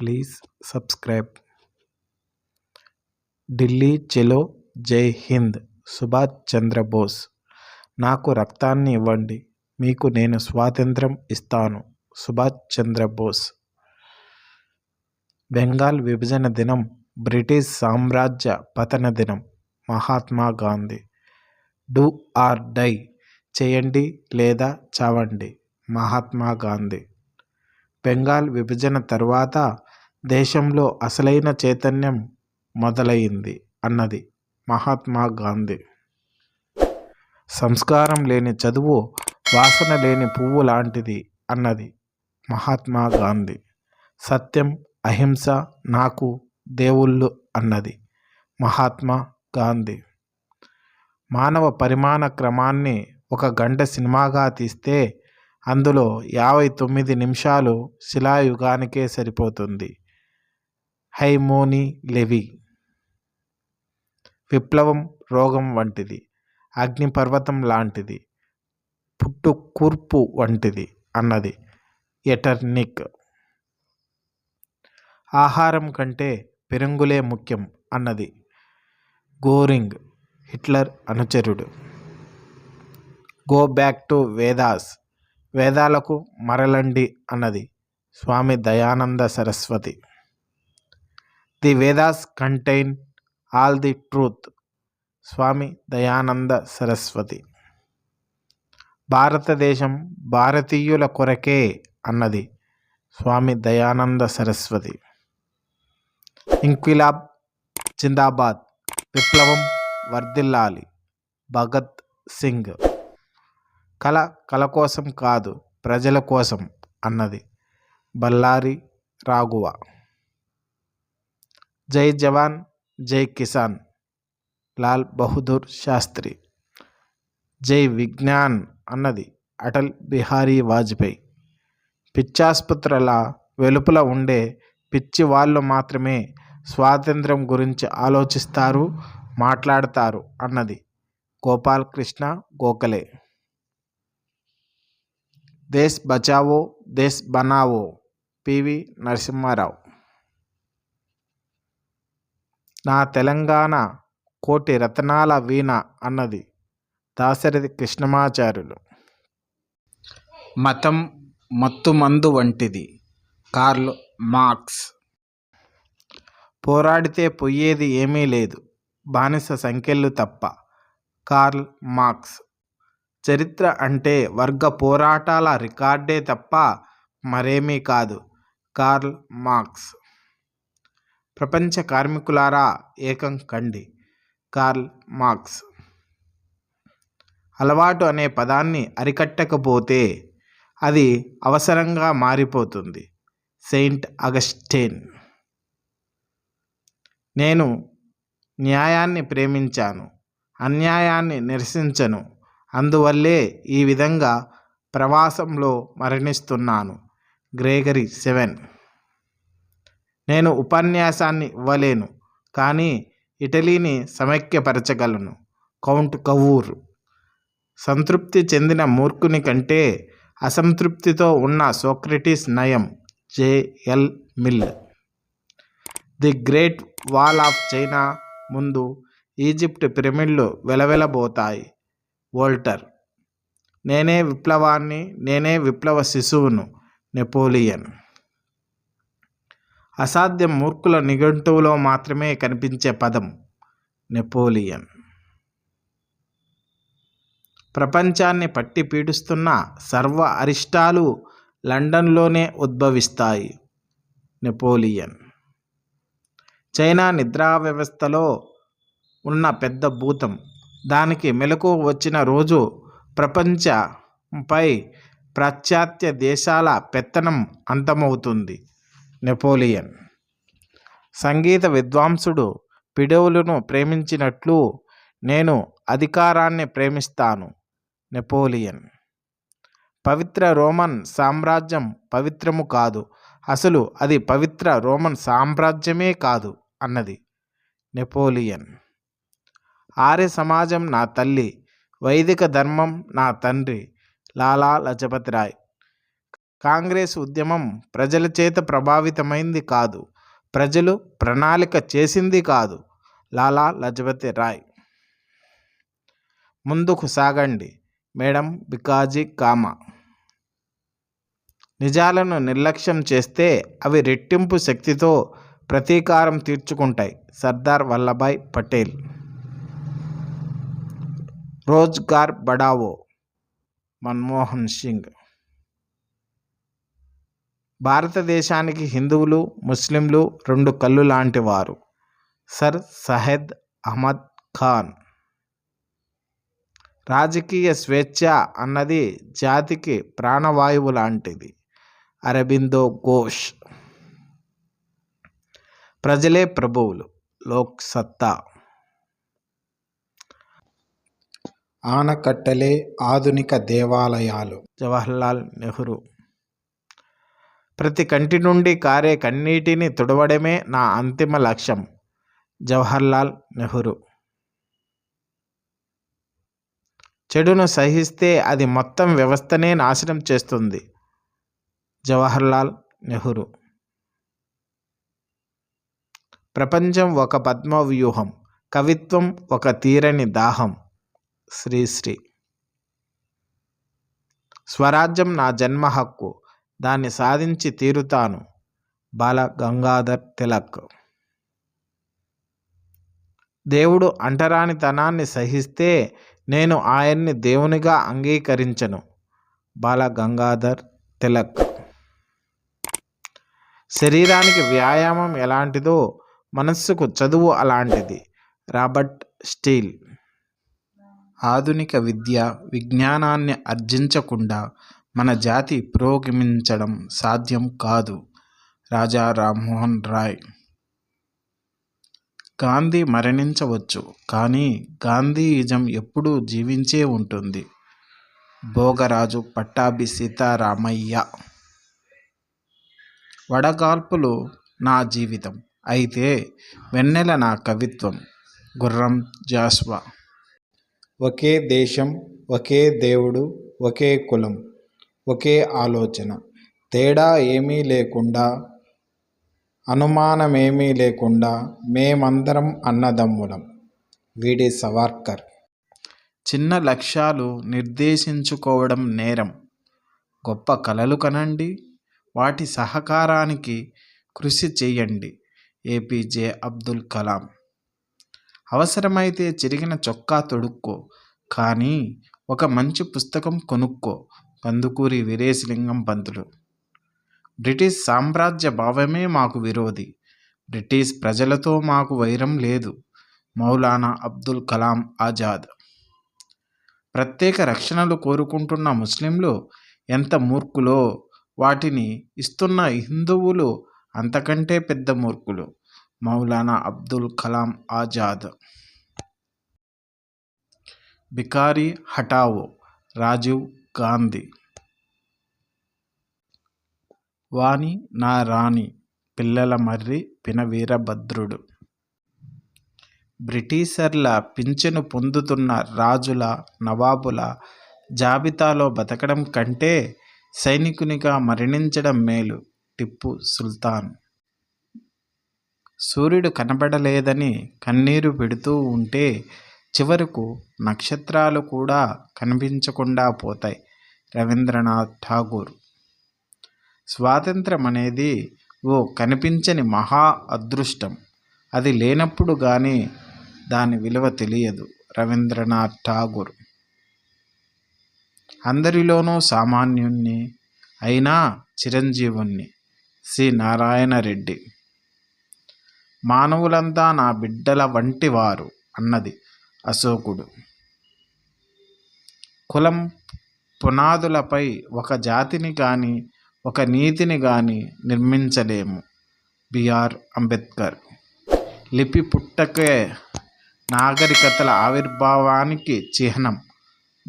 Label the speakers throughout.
Speaker 1: Please subscribe. Delhi చలో జై హింద్. సుభాష్ చంద్రబోస్ నాకు రక్తాన్ని ఇవ్వండి. మీకు నేను స్వాతంత్రం ఇస్తాను. సుభాష్ చంద్రబోస్ బెంగాల్ విభజన దినం బ్రిటిష్ సామ్రాజ్య పతన దినం Mahatma Gandhi. Do or die. చేయండి లేదా చావండి. మహాత్మా గాంధీ. బెంగాల్ విభజన తర్వాత దేశంలో అసలైన చైతన్యం మొదలైంది అన్నది మహాత్మా గాంధీ. సంస్కారం లేని చదువు వాసన లేని పువ్వు లాంటిది అన్నది మహాత్మా గాంధీ. సత్యం అహింస నాకు దేవుళ్ళు అన్నది మహాత్మా గాంధీ. మానవ పరిమాణ క్రమాన్ని ఒక గంట సినిమాగా తీస్తే అందులో యాభై తొమ్మిది నిమిషాలు శిలాయుగానికే సరిపోతుంది. హైమోని లెవి. విప్లవం రోగం వంటిది. అగ్నిపర్వతం లాంటిది. పుట్టు కూర్పు వంటిది అన్నది ఎటర్నిక్. ఆహారం కంటే పెరంగులే ముఖ్యం అన్నది గోరింగ్ హిట్లర్ అనుచరుడు. గో బ్యాక్ టు వేదాస్ వేదాలకు మరలండి అన్నది Swami Dayananda Saraswati. The Vedas contain all the truth. Swami Dayananda Saraswati. భారతదేశం భారతీయుల కొరకే అన్నది స్వామి దయానంద సరస్వతి. ఇంక్విలాబ్ జిందాబాద్ విప్లవం వర్ధిల్లాలి భగత్ సింగ్. కళ కళ కోసం కాదు ప్రజల కోసం అన్నది బల్లారి రాఘువ. జై జవాన్ జై కిసాన్. లాల్ బహదూర్ శాస్త్రి. జై విజ్ఞాన్ అన్నది అటల్ బిహారీ వాజ్పేయి. పిచ్చాసుపత్రుల వెలుపల ఉండే పిచ్చి వాళ్ళు మాత్రమే స్వాతంత్రం గురించి ఆలోచిస్తారు మాట్లాడతారు అన్నది గోపాలకృష్ణ గోఖలే. దేశ్ బచావో దేశ్ బనావో పివి నరసింహారావు. నా తెలంగాణ కోటి రతనాల వీణ అన్నది దాశరథి కృష్ణమాచార్యులు. మతం మత్తుమందు వంటిది. Karl Marx. పోరాడితే పోయేది ఏమీ లేదు. బానిస సంఖ్యలు తప్ప. Karl Marx. చరిత్ర అంటే వర్గ పోరాటాల రికార్డే తప్ప మరేమీ కాదు. Karl Marx. ప్రపంచ కార్మికులారా ఏకం కండి. Karl Marx. అలవాటు అనే పదాన్ని అరికట్టకపోతే అది అవసరంగా మారిపోతుంది. Saint Augustine. నేను న్యాయాన్ని ప్రేమించాను. అన్యాయాన్ని నిరసించను. అందువల్లే ఈ విధంగా ప్రవాసంలో మరణిస్తున్నాను. గ్రేగరీ సెవెన్. నేను ఉపన్యాసాన్ని ఇవ్వలేను కానీ ఇటలీని సమైక్యపరచగలను. కౌంట్ కవూర్ సంతృప్తి చెందిన మూర్ఖుని కంటే అసంతృప్తితో ఉన్న సోక్రటీస్ నయం J L Mill. The great wall of China ముందు ఈజిప్ట్ పిరమిడ్లు వెలవెలబోతాయి. వోల్టర్. నేనే విప్లవాన్ని నేనే విప్లవ శిశువును నెపోలియన్. అసాధ్యం మూర్ఖుల నిఘంటువులో మాత్రమే కనిపించే పదం నెపోలియన్. ప్రపంచాన్ని పట్టి పీడిస్తున్న సర్వ అరిష్టాలు లండన్లోనే ఉద్భవిస్తాయి నెపోలియన్. చైనా నిద్రా వ్యవస్థలో ఉన్న పెద్ద భూతం. దానికి మెలకు వచ్చిన రోజు ప్రపంచంపై పాశ్చాత్య దేశాల పెత్తనం అంతమవుతుంది. నెపోలియన్. సంగీత విద్వాంసుడు పిడవులను ప్రేమించినట్లు నేను అధికారాన్ని ప్రేమిస్తాను. నెపోలియన్. పవిత్ర రోమన్ సామ్రాజ్యం పవిత్రము కాదు. అసలు అది పవిత్ర రోమన్ సామ్రాజ్యమే కాదు అన్నది. నెపోలియన్. ఆర్య సమాజం నా తల్లి వైదిక ధర్మం నా తండ్రి లాలా లజపతి రాయ్. కాంగ్రెస్ ఉద్యమం ప్రజల చేత ప్రభావితమైంది కాదు. ప్రజలు ప్రణాళిక చేసింది కాదు. లాలా లజపతి రాయ్. ముందుకు సాగండి. మేడం బికాజీ కామా. నిజాలను నిర్లక్ష్యం చేస్తే అవి రెట్టింపు శక్తితో ప్రతీకారం తీర్చుకుంటాయి. సర్దార్ వల్లభాయ్ పటేల్. రోజ్గార్ బడావో. మన్మోహన్ సింగ్. భారతదేశానికి హిందువులు ముస్లింలు రెండు కళ్ళు లాంటి వారు సర్ సహెద్ అహ్మద్ ఖాన్. రాజకీయ స్వేచ్ఛ అన్నది జాతికి ప్రాణవాయువు లాంటిది. అరబిందో ఘోష్. ప్రజలే ప్రభువులు. లోక్ సత్తా.
Speaker 2: ఆనకట్టలే ఆధునిక దేవాలయాలు.
Speaker 1: జవహర్లాల్ నెహ్రూ. ప్రతి కంటి నుండి కారే కన్నీటిని తుడవడమే నా అంతిమ లక్ష్యం. జవహర్లాల్ నెహ్రూ. చెడును సహిస్తే అది మొత్తం వ్యవస్థనే నాశనం చేస్తుంది. జవహర్లాల్ నెహ్రూ. ప్రపంచం ఒక పద్మ వ్యూహం కవిత్వం ఒక తీరని దాహం. శ్రీశ్రీ స్వరాజ్యం నా జన్మ హక్కు దాన్ని సాధించి తీరుతాను. బాల గంగాధర్ తిలక్. దేవుడు అంటరానితనాన్ని సహిస్తే నేను ఆయన్ని దేవునిగా అంగీకరించను. బాల గంగాధర్ తిలక్. శరీరానికి వ్యాయామం ఎలాంటిదో మనస్సుకు చదువు అలాంటిది. Robert Steele.
Speaker 2: ఆధునిక విద్య విజ్ఞానాన్ని అర్జించకుండా మన జాతి పురోగమించడం సాధ్యం కాదు. రాజా రామ్మోహన్ రాయ్. గాంధీ మరణించవచ్చు కానీ గాంధీయిజం ఎప్పుడూ జీవించే ఉంటుంది. భోగరాజు పట్టాభి సీతారామయ్య. వడగాల్పులు నా జీవితం అయితే వెన్నెల నా కవిత్వం గుర్రం జాస్వా. ఒకే దేశం ఒకే దేవుడు ఒకే కులం. ఒకే ఆలోచన. తేడా ఏమీ లేకుండా అనుమానమేమీ లేకుండా మేమందరం అన్నదమ్ములం. వీడి సవార్కర్.
Speaker 1: చిన్న లక్ష్యాలు నిర్దేశించుకోవడం నేరం. గొప్ప కలలు కనండి. వాటి సహకారానికి కృషి చేయండి. ఏపీజే అబ్దుల్ కలాం. అవసరమైతే చిరిగిన చొక్కా తొడుక్కో. కానీ ఒక మంచి పుస్తకం కొనుక్కో. కందుకూరి వీరేశలింగం పంతులు. బ్రిటిష్ సామ్రాజ్య భావమే మాకు విరోధి. బ్రిటిష్ ప్రజలతో మాకు వైరం లేదు. మౌలానా అబ్దుల్ కలాం ఆజాద్. ప్రత్యేక రక్షణలు కోరుకుంటున్న ముస్లింలు ఎంత మూర్ఖులో! వాటిని ఇస్తున్న హిందువులు అంతకంటే పెద్ద మూర్ఖులు. మౌలానా అబ్దుల్ కలాం ఆజాద్. బికారి హటావో రాజీవ్ గాంధీ. వాణి నా రాణి పిల్లల మర్రి పినవీరభద్రుడు బ్రిటిషర్ల పింఛను పొందుతున్న రాజుల నవాబుల జాబితాలో బతకడం కంటే సైనికునిగా మరణించడం మేలు టిప్పు సుల్తాన్. సూర్యుడు కనబడలేదని కన్నీరు పెడుతూ ఉంటే చివరకు నక్షత్రాలు కూడా కనిపించకుండా పోతాయి. రవీంద్రనాథ్ ఠాగూర్. స్వాతంత్రం అనేది ఓ కనిపించని మహా అదృష్టం. అది లేనప్పుడు కానీ దాని విలువ తెలియదు రవీంద్రనాథ్ ఠాగూర్. అందరిలోనూ సామాన్యుణ్ణి అయినా చిరంజీవుణ్ణి సి. నారాయణ రెడ్డి మానవులంతా నా బిడ్డల వంటివారు అన్నది అశోకుడు. కులం పునాదులపై ఒక జాతిని కానీ ఒక నీతిని కానీ నిర్మించలేము. బిఆర్ అంబేద్కర్. లిపి పుట్టకే నాగరికతల ఆవిర్భావానికి చిహ్నం.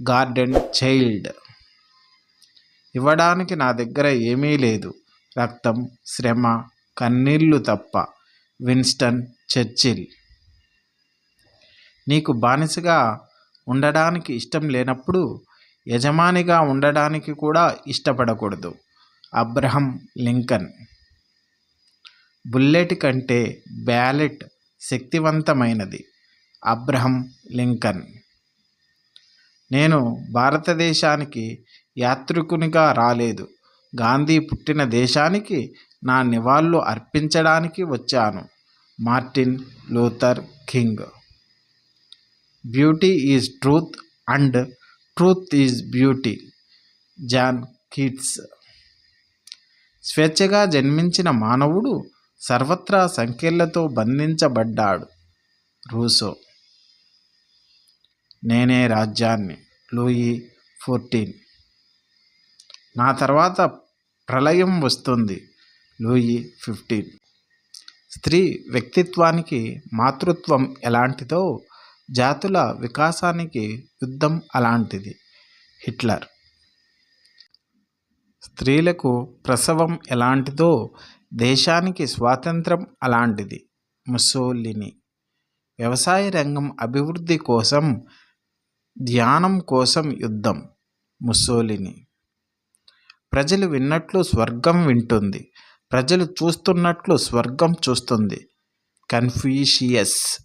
Speaker 1: Gordon Childe. ఇవ్వడానికి నా దగ్గర ఏమీ లేదు. రక్తం శ్రమ కన్నీళ్ళు తప్ప. Winston Churchill. నీకు బానిసగా ఉండడానికి ఇష్టం లేనప్పుడు యజమానిగా ఉండడానికి కూడా ఇష్టపడకూడదు. Abraham Lincoln. బుల్లెట్ కంటే బ్యాలెట్ శక్తివంతమైనది అబ్రహం లింకన్. నేను భారతదేశానికి యాత్రికునిగా రాలేదు. గాంధీ పుట్టిన దేశానికి నా నివాళులు అర్పించడానికి వచ్చాను. Martin Luther King. Beauty is truth and truth is beauty John Keats స్వేచ్ఛగా జన్మించిన మానవుడు సర్వత్రా సంఖ్యలతో బంధించబడ్డాడు. రూసో. నేనే రాజ్యాన్ని. Louis fourteen. నా తర్వాత ప్రళయం వస్తుంది. Louis fifteen. స్త్రీ వ్యక్తిత్వానికి మాతృత్వం ఎలాంటిదో జాతుల వికాసానికి యుద్ధం అలాంటిది. హిట్లర్. స్త్రీలకు ప్రసవం ఎలాంటిదో దేశానికి స్వాతంత్రం అలాంటిది. ముస్సోలిని. వ్యవసాయ రంగం అభివృద్ధి కోసం ధ్యానం కోసం యుద్ధం. ముస్సోలిని. ప్రజలు విన్నట్లు స్వర్గం వింటుంది. ప్రజలు చూస్తున్నట్లు స్వర్గం చూస్తుంది. కన్ఫ్యూషియస్.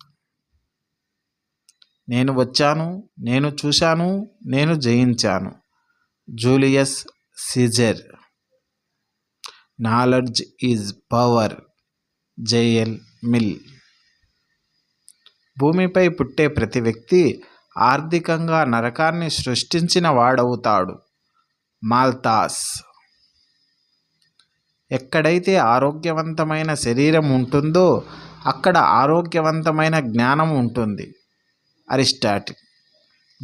Speaker 1: నేను వచ్చాను నేను చూశాను నేను జయించాను. Julius Caesar knowledge is power J L Mill. భూమిపై పుట్టే ప్రతి వ్యక్తి ఆర్థికంగా నరకాన్ని సృష్టించిన వాడవుతాడు. మాల్తాస్. ఎక్కడైతే ఆరోగ్యవంతమైన శరీరం ఉంటుందో అక్కడ ఆరోగ్యవంతమైన జ్ఞానం ఉంటుంది. Aristotle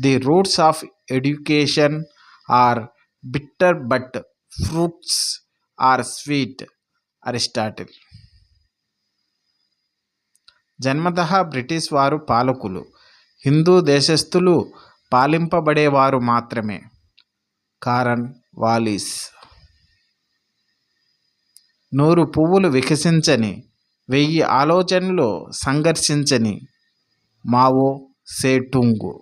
Speaker 1: the roots of education are bitter but fruits are sweet Aristotle జన్మత British వారు పాలకులు. హిందూ దేశస్థులు పాలింపబడేవారు మాత్రమే. కారన్ వాలీస్. నూరు పువ్వులు వికసించని వెయ్యి ఆలోచనలు సంఘర్షించని మావో సేటుంగు.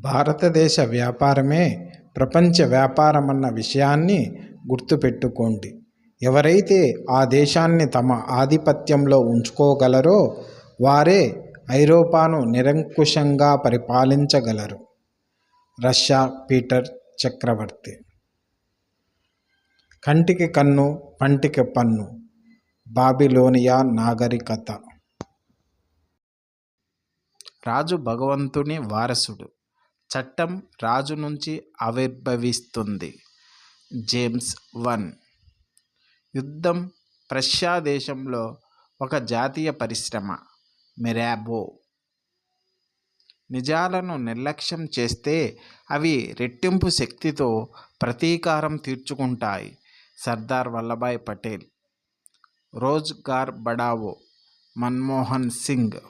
Speaker 2: భారతదేశ వ్యాపారమే ప్రపంచ వ్యాపారమన్న విషయాన్ని గుర్తుపెట్టుకోండి. ఎవరైతే ఆ దేశాన్ని తమ ఆధిపత్యంలో ఉంచుకోగలరో వారే ఐరోపాను నిరంకుశంగా పరిపాలించగలరు. రష్యా పీటర్ చక్రవర్తి. కంటికి కన్ను పంటికి పన్ను. బాబిలోనియా నాగరికత.
Speaker 1: రాజు భగవంతుని వారసుడు. చట్టం రాజు నుంచి ఆవిర్భవిస్తుంది. James one. యుద్ధం ప్రష్యా దేశంలో ఒక జాతీయ పరిశ్రమ మెరాబో. నిజాలను నిర్లక్ష్యం చేస్తే అవి రెట్టింపు శక్తితో ప్రతీకారం తీర్చుకుంటాయి సర్దార్ వల్లభాయ్ పటేల్. రోజ్గార్ బడావో మన్మోహన్ సింగ్.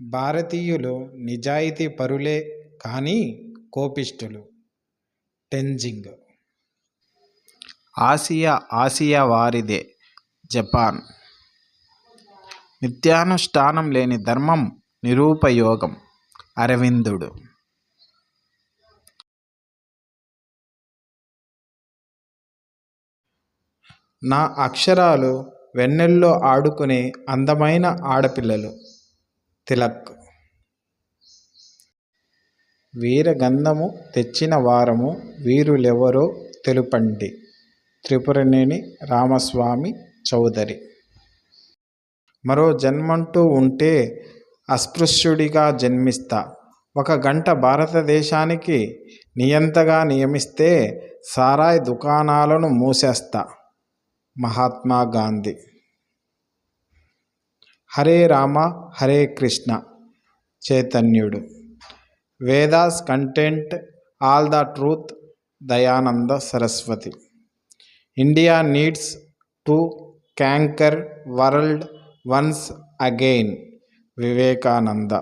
Speaker 2: భారతీయులు నిజాయితీ పరులే కానీ కోపిష్ఠులు. టెంజింగ్
Speaker 1: ఆసియా ఆసియా వారిదే జపాన్. నిత్యానుష్ఠానం లేని ధర్మం నిరూపయోగం. అరవిందుడు.
Speaker 2: నా అక్షరాలు వెన్నెల్లో ఆడుకునే అందమైన ఆడపిల్లలు. తిలక్. వీరగంధము తెచ్చిన వారము వీరులెవరో తెలుపండి. త్రిపురనేని రామస్వామి చౌదరి. మరో జన్మంటూ ఉంటే అస్పృశ్యుడిగా జన్మిస్తా. ఒక గంట భారతదేశానికి నియంతగా నియమిస్తే సారాయి దుకాణాలను మూసేస్తా. Mahatma Gandhi. Hare Rama Hare Krishna. చైతన్యుడు. Vedas content all the truth Dayananda Saraswati. India needs to conquer world once again Vivekananda.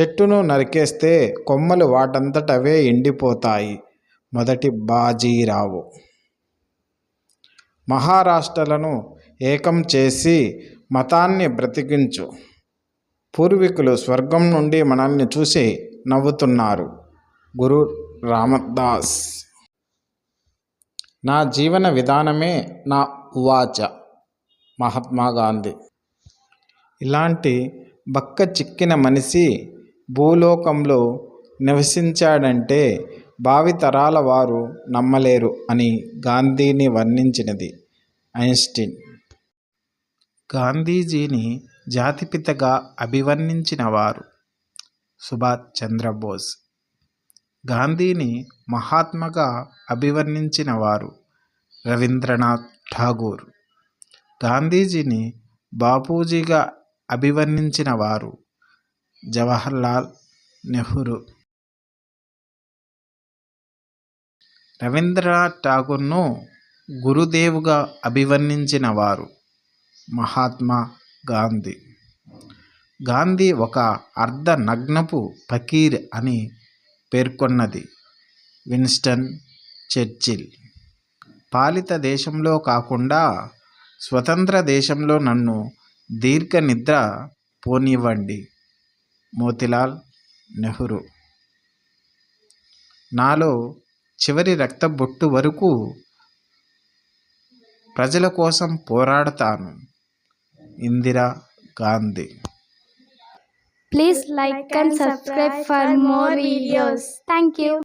Speaker 2: చెట్టును నరికేస్తే కొమ్మలు వాటంతటవే ఎండిపోతాయి. మొదటి బాజీరావు. మహారాష్ట్రలను ఏకం చేసి మతాన్ని బ్రతికించు. పూర్వీకులు స్వర్గం నుండి మనల్ని చూసి నవ్వుతున్నారు. గురు రామదాస్. నా జీవన విధానమే నా ఉవాచ మహాత్మా గాంధీ. ఇలాంటి బక్క చిక్కిన మనిషి భూలోకంలో నివసించాడంటే భావితరాల వారు నమ్మలేరు అని గాంధీని వర్ణించినది ఐన్స్టీన్.
Speaker 1: గాంధీజీని జాతిపితగా అభివర్ణించిన వారు సుభాష్ చంద్రబోస్. గాంధీని మహాత్మగా అభివర్ణించిన వారు రవీంద్రనాథ్ ఠాగూర్. గాంధీజీని బాపూజీగా అభివర్ణించిన వారు జవహర్లాల్ నెహ్రూ. రవీంద్రనాథ్ ఠాగూర్ను గురుదేవుగా అభివర్ణించిన వారు మహాత్మా గాంధీ. గాంధీ ఒక అర్ధ నగ్నపు ఫకీర్ అని పేర్కొన్నది విన్స్టన్ చర్చిల్. పాలిత దేశంలో కాకుండా స్వతంత్ర దేశంలో నన్ను దీర్ఘ నిద్ర పోనివ్వండి మోతిలాల్ నెహ్రూ. నాలో చివరి రక్త బొట్టు వరకు ప్రజల కోసం పోరాడతాను. Indira Gandhi
Speaker 3: Please like and subscribe for more videos. Thank you.